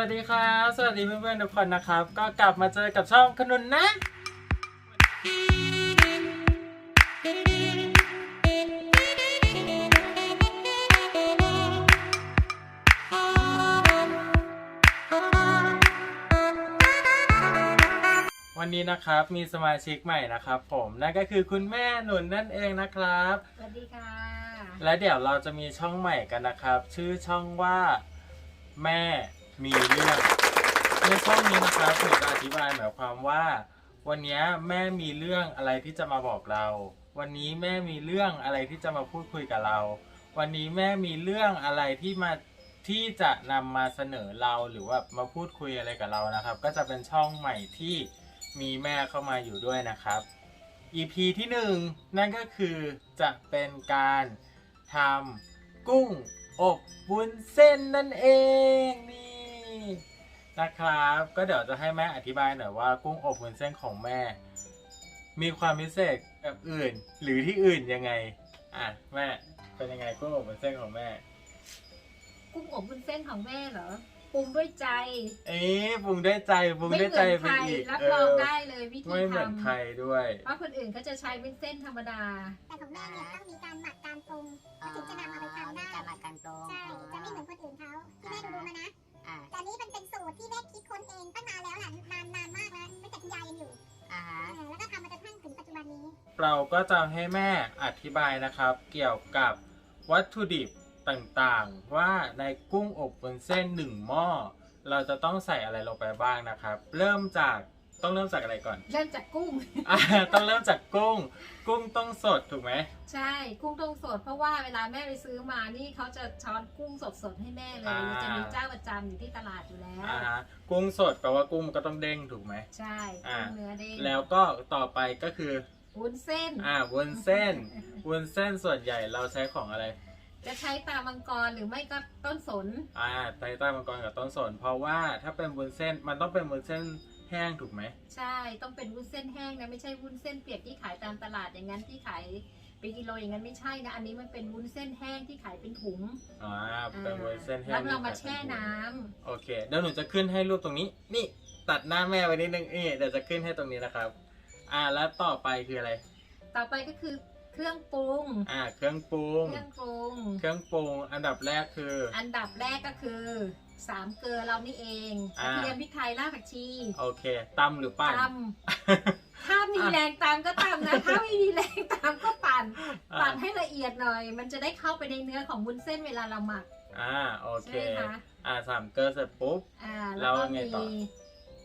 วัสดีครับ สวัสดีเพื่อนๆทุกคนนะครับ ก็กลับมาเจอกับช่องขนุนนะ วันนี้นะครับมีสมาชิกใหม่นะครับผมนั่นก็คือคุณแม่หนุนนั่นเองนะครับ สวัสดีค่ะ และเดี๋ยวเราจะมีช่องใหม่กันนะครับ ชื่อช่องว่าแม่ มีเรื่องในช่องนี้นะครับผมจะอธิบายหมายความว่า วันนี้แม่มีเรื่องอะไรที่จะมาบอกเรา วันนี้แม่มีเรื่องอะไรที่จะมาพูดคุยกับเรา วันนี้แม่มีเรื่องอะไรที่มาที่จะนำมาเสนอเราหรือว่ามาพูดคุยอะไรกับเรานะครับ ก็จะเป็นช่องใหม่ที่มีแม่เข้ามาอยู่ด้วยนะครับ EP ที่หนึ่งนั่นก็คือจะเป็นการทำกุ้งอบวุ้นเส้นนั่นเองนี่ นะครับ ก็เดี๋ยวจะให้แม่อธิบายหน่อยว่ากุ้งอบวุ้นเส้นของแม่ มีความพิเศษแบบอื่น หรือที่อื่นยังไง อะแม่เป็นยังไงกุ้งอบวุ้นเส้นของแม่ กุ้งอบวุ้นเส้นของแม่เหรอปรุงด้วยใจ เอ๊ะปรุงได้วยใจปรุงไม่ได้วยเหใจมือนไปใครอีกรับเอรองอได้เลยวิธีไม่เหมือนทำใครด้วยเพราะคนอื่นเขาจะใช้วุ้นเส้นธรรมดา แต่ของแม่เนี่ยต้องมีการหมักการปรุงอ๋อถึงจะนำเอาไปทำได้มีการหมักการตรงใช่จะไม่เหมือนคนอื่นเขาที่แม่ดูดูมานะ อ่าแต่อันนี้มันเป็นสูตรที่แม่คิดค้นเองตั้งนานแล้วแหละนานนานมากแล้วตั้งแต่คุณยายยังอยู่อ่าฮะเออแล้วก็ทำมาจนกระทั่งถึงปัจจุบันนี้ เราก็จะให้แม่อธิบายนะครับ เกี่ยวกับวัตถุดิบต่างๆ ว่าในกุ้งอบวุ้นเส้นหนึ่งหม้อ เราจะต้องใส่อะไรลงไปบ้างนะครับ เริ่มจาก ต้องเริ่มจากอะไรก่อนเริ่มจากกุ้ง อ่าต้องเริ่มจากกุ้ง กุ้งต้องสดถูกไหมใช่กุ้งต้มสดเพราะว่าเวลาแม่ไปซื้อมานี่เขาจะช้อนกุ้งสดๆให้แม่เลยจะมีเจ้าประจำอยู่ที่ตลาดอยู่แล้ว อ่าฮะกุ้งสดแปลว่ากุ้งมันก็ต้องเด้งถูกไหม ใช่อ่า กุ้งเนื้อเด้งแล้วก็ต่อไปก็คือ วุ้นเส้น อ่าวุ้นเส้นวุ้นเส้นส่วนใหญ่เราใช้ของอะไร จะใช้ตามังกรหรือไม่ก็ต้นสน อ่าไตใต้มังกรกับต้นสน เพราะว่าถ้าเป็นวุ้นเส้นมันต้องเป็นวุ้นเส้น แห้งถูกไหม ใช่ต้องเป็นวุ้นเส้นแห้งนะไม่ใช่วุ้นเส้นเปียกที่ขายตามตลาดอย่างนั้นที่ขายเป็นกิโลอย่างนั้นไม่ใช่นะ อันนี้มันเป็นวุ้นเส้นแห้งที่ขายเป็นถุงอ่าเป็นวุ้นเส้นแห้งแล้วเรามาแช่น้ำโอเคเดี๋ยวหนูจะขึ้นให้รูปตรงนี้ นี่ตัดหน้าแม่ไว้นิดนึงนี่เดี๋ยวจะขึ้นให้ตรงนี้นะครับ อ่าแล้วต่อไปคืออะไร ต่อไปก็คือเครื่องปรุง อ่า เครื่องปรุง เครื่องปรุง เครื่องปรุง อันดับแรกคือ อันดับแรกก็คือ สามเกลือเรานี่เองกอ่าระเทียมพริกไทยรากผักชีโอเคตำหรือปั่นตำถ้ามีแรงตามก็ตำนะ ถ้าไม่มีแรงตามก็ปั่น อ่าปั่นให้ละเอียดหน่อย มันจะได้เข้าไปในเนื้อของวุ้นเส้นเวลาเราหมัก อ่าโอเค ใช่ไหมคะ อ่าสามเกลือเสร็จปุ๊บ อ่า แล้แล้ววก็ไงมีต่อ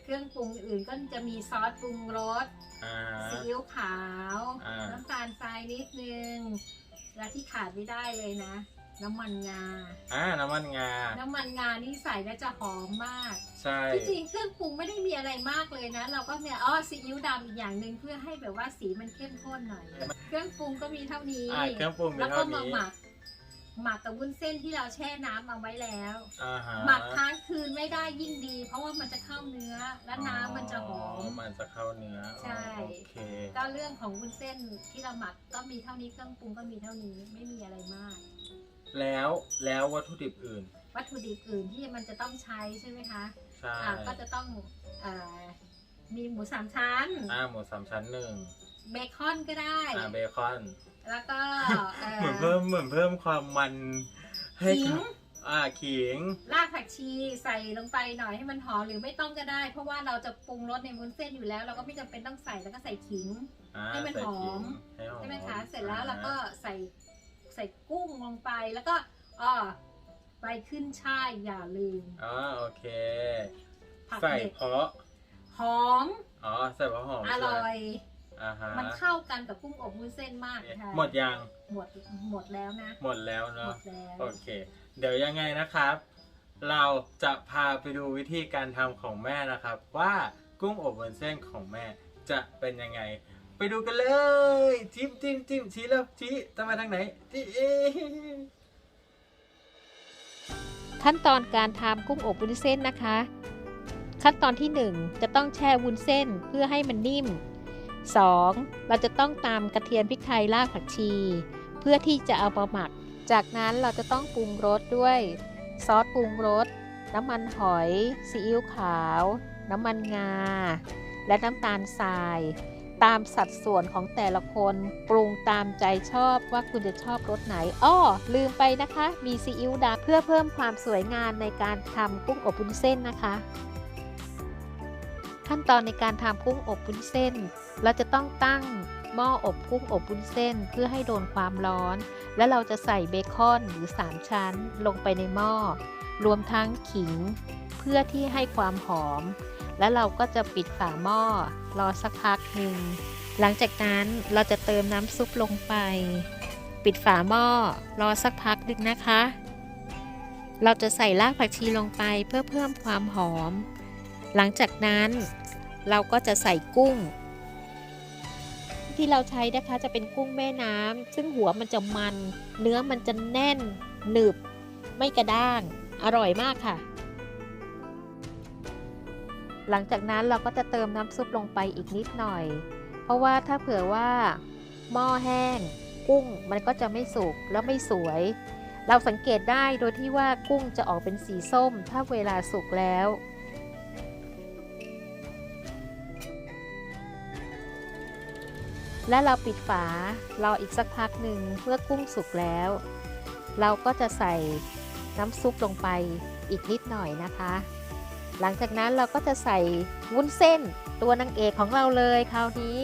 เครื่องปรุงอื่นก็จะมีซอสปรุงรส อ่า ซีอิ๊วขาว อ่า น้ำตาลทรายนิดนึง และที่ขาดไม่ได้เลยนะ น้ำมันงา อ่าน้ำมันงา น้ำมันงานี่ใส่แล้วจะหอมมาก ใช่ ที่จริงเครื่องปรุงไม่ได้มีอะไรมากเลยนะ เราก็เนี่ยอ๋อซีอิ๊วดำอีกอย่างหนึ่งเพื่อให้แบบว่าสีมันเข้มข้นหน่อย เครื่องปรุงก็มีเท่านี้ อ่าเครื่องปรุงมีแล้วก็เท่ามานี้ หมัก หมักกับวุ้นเส้นที่เราแช่น้ำเอาไว้แล้ว อ่าฮะหมักค้างคืนไม่ได้ยิ่งดี เพราะว่ามันจะเข้าเนื้อและน้ำมันจะหอม มันจะเข้าเนื้อใช่ โอเค ก็เรื่องของวุ้นเส้นที่เราหมักก็มีเท่านี้เครื่องปรุงก็มีเท่านี้ไม่มีอะไรมาก แล้วแล้ววัตถุดิบอื่น วัตถุดิบอื่นที่มันจะต้องใช้ใช่ไหมคะใช่อ่าก็จะต้องอ่ามีหมูสามชั้น อ่าหมูสามชั้นหนึ่งเบคอนก็ได้ อ่าเบคอน แล้วก็เอ่อเหมือนเพิ่มเหมือนเพิ่มความมันให้ขิงกับอ่าขิง รากผักชีใส่ลงไปหน่อยให้มันหอมหรือไม่ต้องก็ได้ เพราะว่าเราจะปรุงรสในวุ้นเส้นอยู่แล้ว เราก็ไม่จำเป็นต้องใส่แล้วก็ใส่ขิง อ่าให้มันใส่หอขิมงให้หอม ใช่ไหมคะ เสร็จแล้วเราก็ใส่ ใส่กุ้งลงไปแล้วก็อ๋อใบขึ้นช่ายอย่าลืม อ๋อโอเค ผักใส่เด็ดเพราะหอม อ๋อใส่เพราะหอมอใช่ไหมร่อย อ่าฮะมันเข้ากันกับกุ้งอบวุ้นเส้นมากค่ะหมดยังหมดหมดแล้วนะ หมดแล้วหมเนาะดแล้วโอเค เดี๋ยวยังไงนะครับ เราจะพาไปดูวิธีการทำของแม่นะครับ ว่ากุ้งอบวุ้นเส้นของแม่จะเป็นยังไง ไปดูกันเลยจิ้มจิ้มจิ้มชี้แล้วชี้จะมาทางไหนจี้เอขั้นตอนการทำกุ้งอบวุ้นเส้นนะคะ ขั้นตอนที่ 1 จะต้องแช่วุ้นเส้นเพื่อให้มันนิ่ม 2. เราจะต้องตำกระเทียมพริกไทยรากผักชี เพื่อที่จะเอามาหมัก จากนั้นเราจะต้องปรุงรสด้วย ซอสปรุงรส น้ำมันหอย ซีอิ๊วขาว น้ำมันงา และน้ำตาลทราย ตามสัดส่วนของแต่ละคนปรุงตามใจชอบว่าคุณจะชอบรสไหนอ้อลืมไปนะคะ มีซีอิ๊วดำเพื่อเพิ่มความสวยงามในการทำกุ้งอบวุ้นเส้นนะคะ ขั้นตอนในการทำกุ้งอบวุ้นเส้น เราจะต้องตั้งหม้ออบกุ้งอบวุ้นเส้นเพื่อให้โดนความร้อน และเราจะใส่เบคอนหรือ 3 ชั้น ลงไปในหม้อ รวมทั้งขิง เพื่อที่ให้ความหอม และเราก็จะปิดฝาหม้อ รอสักพักหนึ่ง หลังจากนั้นเราจะเติมน้ำซุปลงไป ปิดฝาหม้อรอสักพักหนึ่งนะคะ เราจะใส่รากผักชีลงไปเพื่อเพิ่มความหอม หลังจากนั้นเราก็จะใส่กุ้ง ที่เราใช้นะคะจะเป็นกุ้งแม่น้ำซึ่งหัวมันจะมัน เนื้อมันจะแน่น หนึบ ไม่กระด้าง อร่อยมากค่ะ หลังจากนั้นเราก็จะเติมน้ำซุปลงไปอีกนิดหน่อย เพราะว่าถ้าเผื่อว่า หม้อแห้ง กุ้งมันก็จะไม่สุกแล้วไม่สวย เราสังเกตได้โดยที่ว่ากุ้งจะออกเป็นสีส้ม ถ้าเวลาสุกแล้ว และเราปิดฝารออีกสักพักหนึ่งเมื่อกุ้งสุกแล้ว เราก็จะใส่น้ำซุปลงไปอีกนิดหน่อยนะคะ หลังจากนั้นเราก็จะใส่วุ้นเส้นตัวนางเอกของเราเลยคราวนี้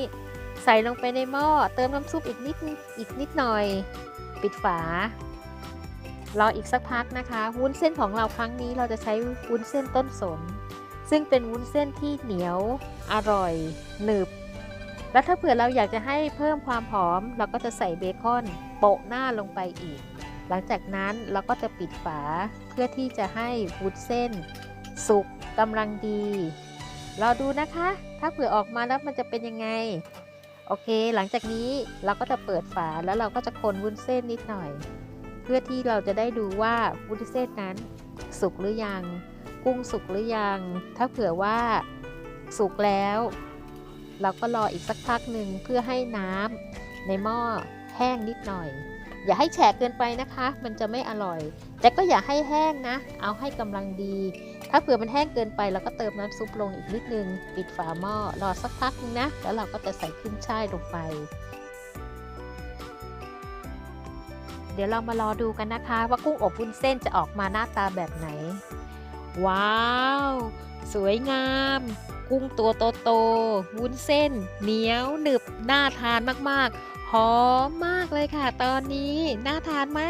ใส่ลงไปในหม้อเติมน้ำซุปอีกนิดอีกนิดหน่อย ปิดฝารออีกสักพักนะคะ วุ้นเส้นของเราครั้งนี้เราจะใช้วุ้นเส้นต้นสน ซึ่งเป็นวุ้นเส้นที่เหนียวอร่อย หนึบ แล้วถ้าเผื่อเราอยากจะให้เพิ่มความหอม เราก็จะใส่เบคอนโปะหน้าลงไปอีก หลังจากนั้นเราก็จะปิดฝาเพื่อที่จะให้วุ้นเส้นสุก กำลังดี รอดูนะคะ ถ้าเผื่อออกมาแล้วมันจะเป็นยังไง โอเค หลังจากนี้เราก็จะเปิดฝาแล้วเราก็จะคนวุ้นเส้นนิดหน่อย เพื่อที่เราจะได้ดูว่าวุ้นเส้นนั้น สุกหรือยัง กุ้งสุกหรือยัง ถ้าเผื่อว่าสุกแล้ว เราก็รออีกสักพักหนึ่งเพื่อให้น้ำในหม้อแห้งนิดหน่อย อย่าให้แฉะเกินไปนะคะ มันจะไม่อร่อย แต่ก็อย่าให้แห้งนะ เอาให้กำลังดี ถ้าเผื่อมันแห้งเกินไปเราก็เติมน้ำซุปลงอีกนิดนึง ปิดฝาหม้อรอสักพักนึงนะ แล้วเราก็จะใส่ขึ้นช่ายลงไป เดี๋ยวเรามารอดูกันนะคะ ว่ากุ้งอบวุ้นเส้นจะออกมาหน้าตาแบบไหน ว้าว สวยงาม กุ้งตัวโตๆวุ้นเส้น เหนียวหนึบน่าทานมากๆหอมมากเลยค่ะ ตอนนี้น่าทานไหม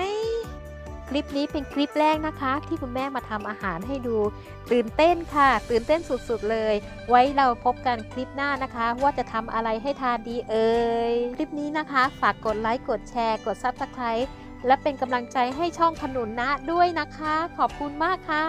คลิปนี้เป็นคลิปแรกนะคะ ที่คุณแม่มาทำอาหารให้ดู ตื่นเต้นค่ะ ตื่นเต้นสุดๆเลย ไว้เราพบกันคลิปหน้านะคะ ว่าจะทำอะไรให้ทานดีเอ่ยคลิปนี้นะคะ ฝากกดไลค์กดแชร์ กด Subscribe และเป็นกำลังใจให้ช่องขนุนนะด้วยนะคะ ขอบคุณมากค่ะ